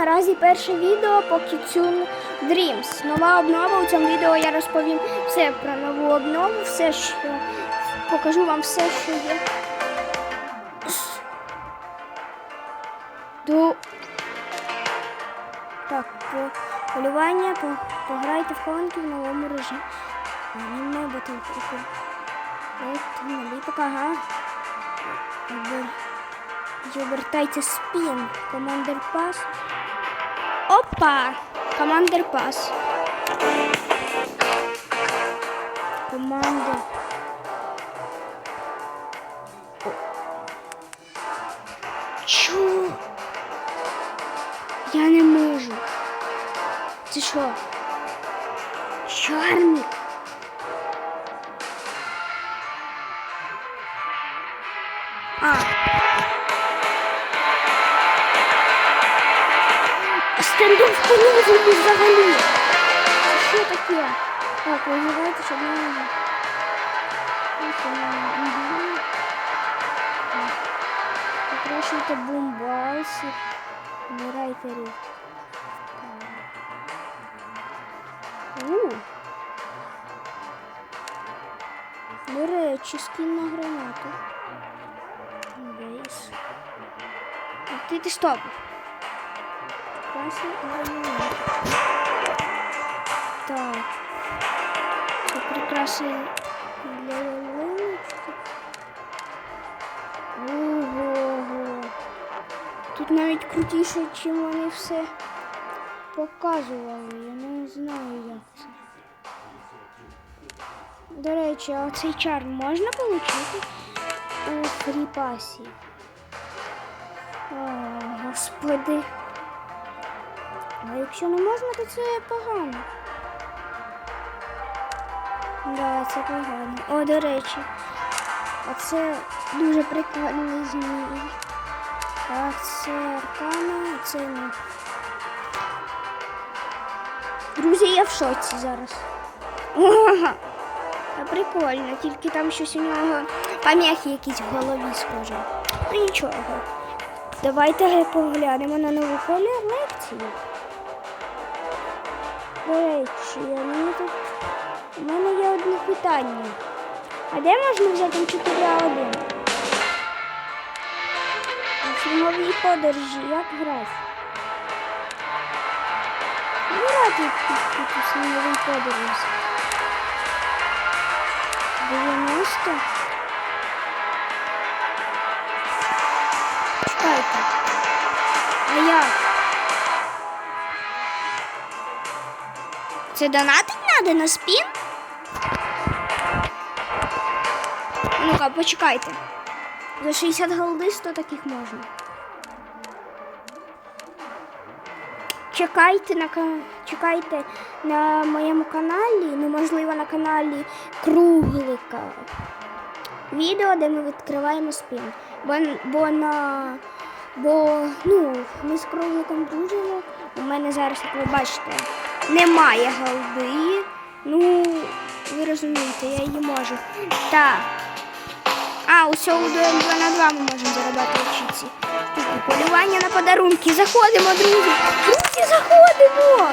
Наразі перше відео по Kitsune Dreams. Нова обнова. У цьому відео я розповім все про нову обнову, все, що покажу вам все, що є. До... Так, по полювання, по... пограйте в хованки в новому режимі. Аніме батлфіку. От, наліпок, ага. Обер... Обертайте спін. Командер пас. Опа! Командер пас. Командер. Чу? Я не можу. Це що? Чарник. Стендов по взагалі. Що таке? Так, визивайте, щоб не... Покращуйте бомбаси. Вмирайте рік. У. До речі, скін на гранату. Бейс. Ти ти стоп. Класний гранат. Так. Це прикраси для ялиночки. Ого. Тут навіть крутіше, чим вони все показували. Я не знаю, як це. До речі, а цей чар можна отримати у фріпасі? О, господи. А якщо не можна, то це погано. Да, це погано. О, до речі, а це дуже прикольний змій. А це аркана, а це не. Друзі, я в шоці зараз. Ага. Прикольно, тільки там щось у нього помехи якісь в голові схоже. Ну нічого. Давайте поглянемо на нову колір лекції. До речі, мені тут у мене є одне питання. А де можна взяти 4 1 У сніговій подорожі як грати? Грати тут, тут у сніговій подорожі. 90. Чекайте. А як? Це донатить надо на спін? Ну-ка, почекайте. За 60 голди 100 таких можна. Чекайте на чекайте на моєму каналі, ну можливо на каналі Круглика. Відео, де ми відкриваємо спін. Бо, бо на бо ну, ми з кругликом дружимо. У мене зараз, як ви бачите, немає голди. Ну, ви розумієте, я її можу. Так. А, усього до дуель 2 на 2 ми можемо заробляти вчитися. Полювання на подарунки. Заходимо, друзі. Друзі, заходимо.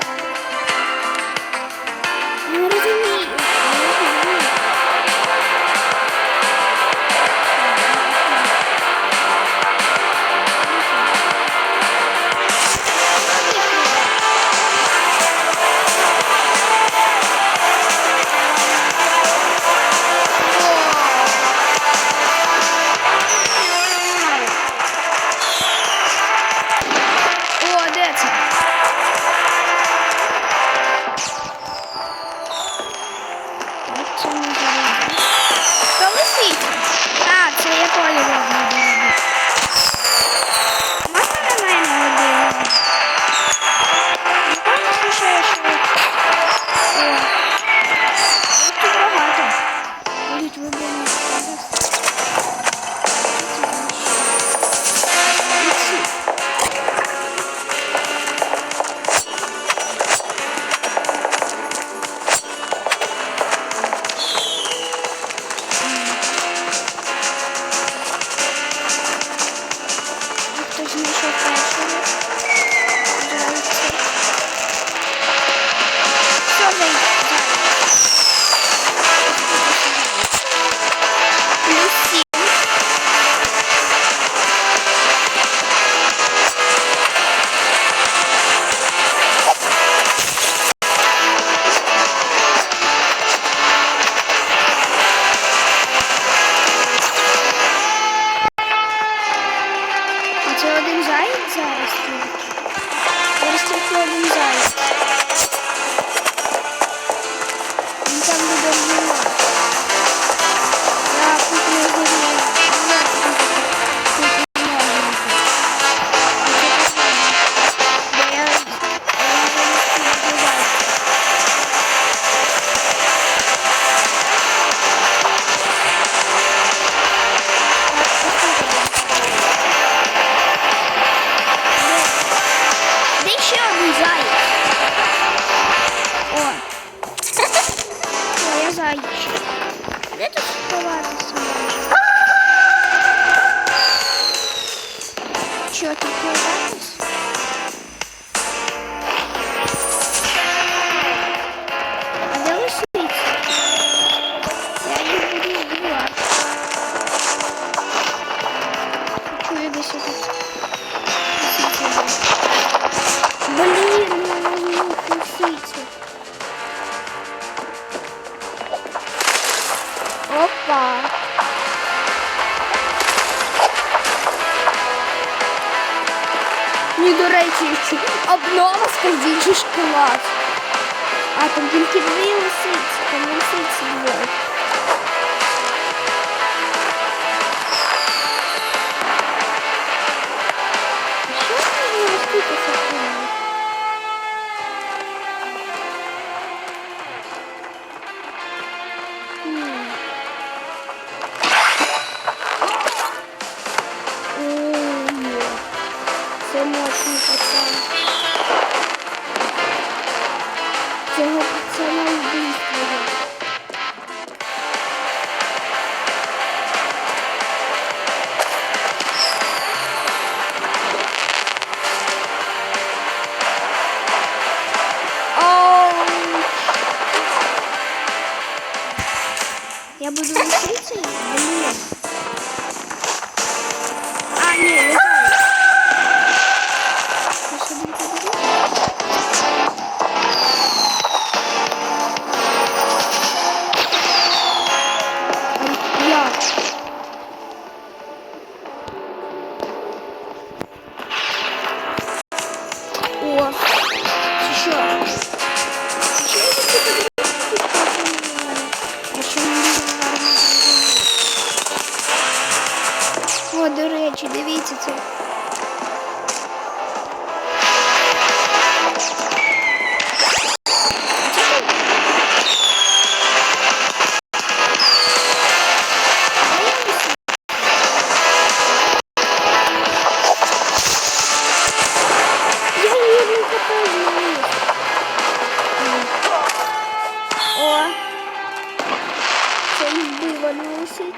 10.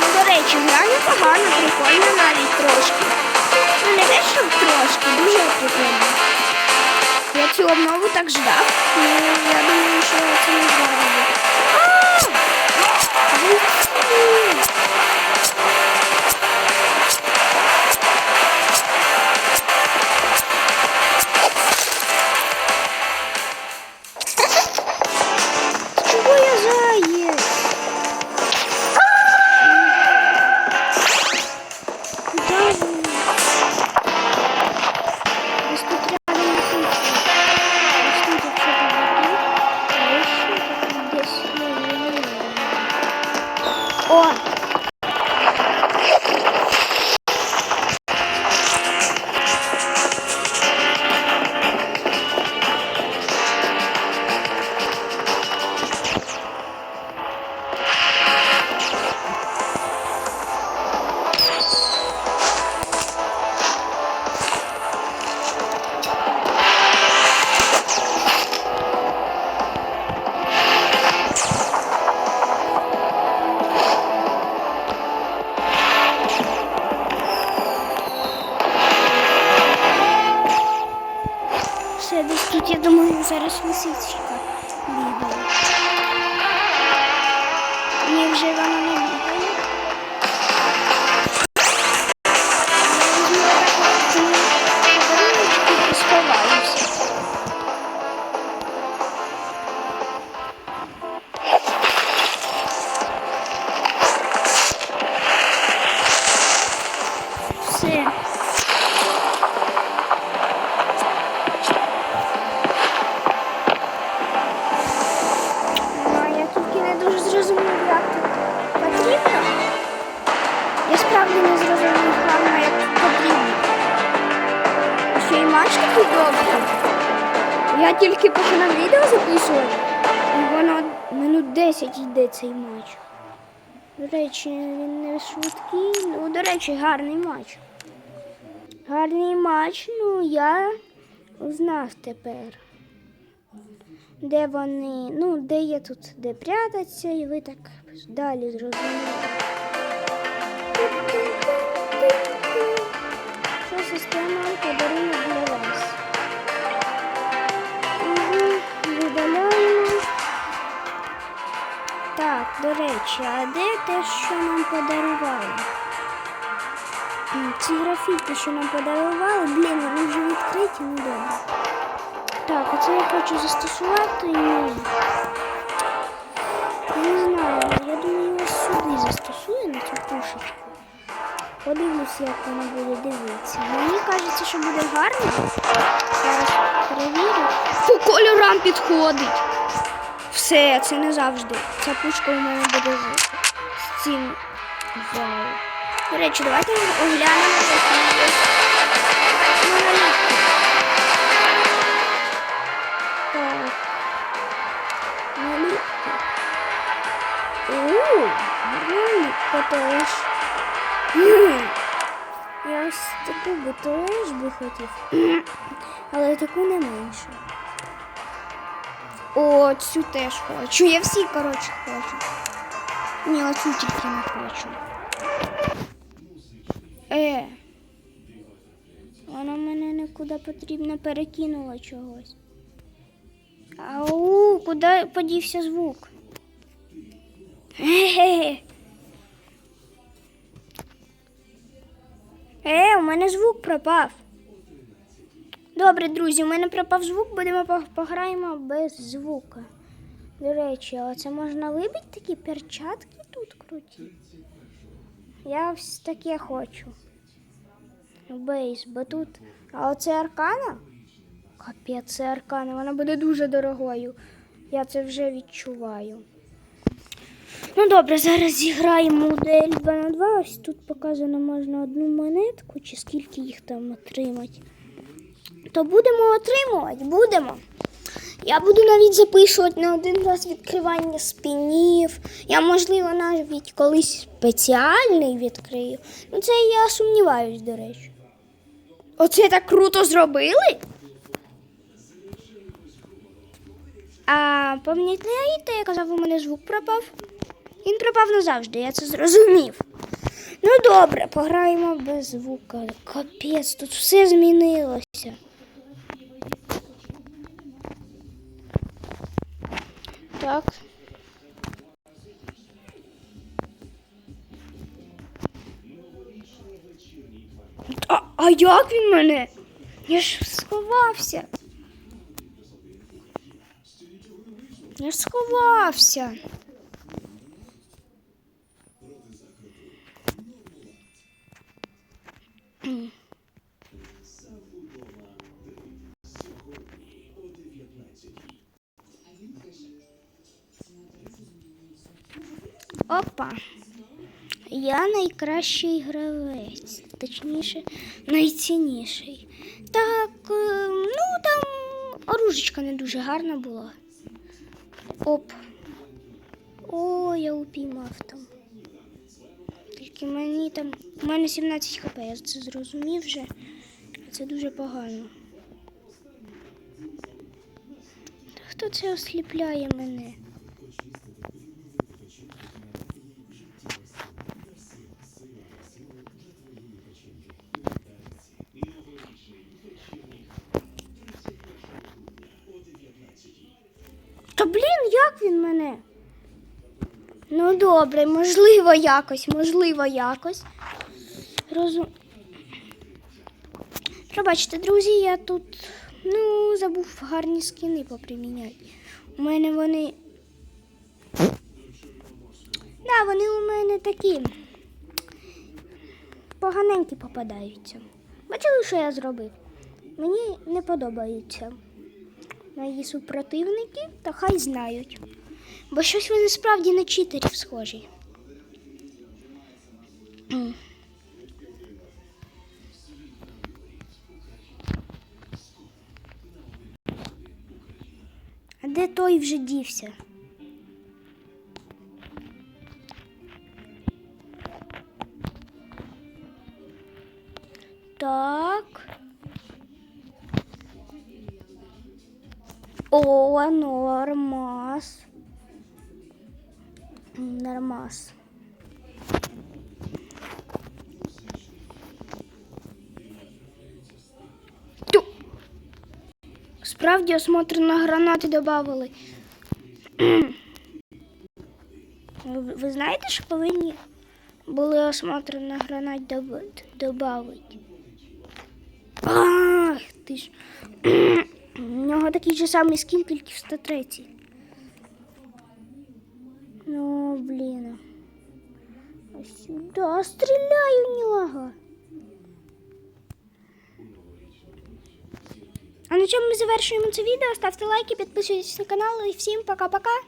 Ну, до речі, гра непогана, прикольна навіть трошки. Ну не те, щоб трошки, дуже прикольно. Я цю обнову так ждав, але я думаю, що це не здорово. Десь тут, я думаю, зараз лисичка бігає. Мені вже вона До речі, він не швидкий. Ну, до речі, гарний матч. Гарний матч, ну я знав тепер. Де вони, ну, де є тут, де прятаться, і ви так далі зрозуміли. Що система подарунок до речі, а де те, що нам подарували? Ці графіки, що нам подарували, блін, вони вже відкриті, ну добре. Так, оце я хочу застосувати і. Не знаю, я думаю, його сюди застосую на цю пушечку. Подивлюся, як воно буде дивитися. Мені кажеться, що буде гарно. Зараз перевірю. По кольорам підходить. Все, це не завжди. Ця пушка у мене буде з, цим. Вау. До речі, давайте оглянемо такі. Так. Ууу, теж. Я ось таку би би хотів. Але таку не менше. О, цю теж хочу. Я всі, коротше, хочу. Ні, оцю тільки не хочу. Е. Вона мене нікуди потрібно перекинула чогось. Ау, куди подівся звук? Ге-ге-ге. Е, у мене звук пропав. Добре, друзі, у мене пропав звук, будемо по- пограємо без звука. До речі, а це можна вибити такі перчатки тут круті. Я ось таке хочу. Бейс, бо тут. А оце аркана? Капець, це аркана, вона буде дуже дорогою. Я це вже відчуваю. Ну добре, зараз зіграємо модель 2 на 2. Ось тут показано можна одну монетку, чи скільки їх там отримати. То будемо отримувати, будемо. Я буду навіть записувати на один раз відкривання спінів. Я, можливо, навіть колись спеціальний відкрию. Ну, це я сумніваюсь, до речі. Оце так круто зробили. А пам'ятаєте, я казав, у мене звук пропав? Він пропав назавжди, я це зрозумів. Ну добре, пограємо без звука. Капець, тут все змінилося. Так. А, а як він мене? Я ж сховався. Я ж сховався. Опа. Я найкращий гравець, точніше, найцінніший. Так, е, ну там оружечка не дуже гарна була. Оп. О, я упіймав там. Тільки мені там. У мене 17 хп, я це зрозумів вже. Це дуже погано. Хто це осліпляє мене? Та блін, як він мене? Ну добре, можливо, якось, можливо, якось. Розум. Пробачте, друзі, я тут ну, забув гарні скини поприміняти. У мене вони. Да, вони у мене такі поганенькі попадаються. Бачили, що я зробив? Мені не подобаються мої супротивники, та хай знають. Бо щось вони справді на читерів схожі. А де той вже дівся? Так. О, нормас. Нормас. Тю. Справді осмотр на гранати додавали. Ви знаєте, що повинні були осмотр на гранат додати? Ах, ти ж. У нього такий же самий скін, тільки в 103. Ну, блін. Ось сюди стріляй у нього. А на чому ми завершуємо це відео? Ставте лайки, підписуйтесь на канал і всім пока-пока.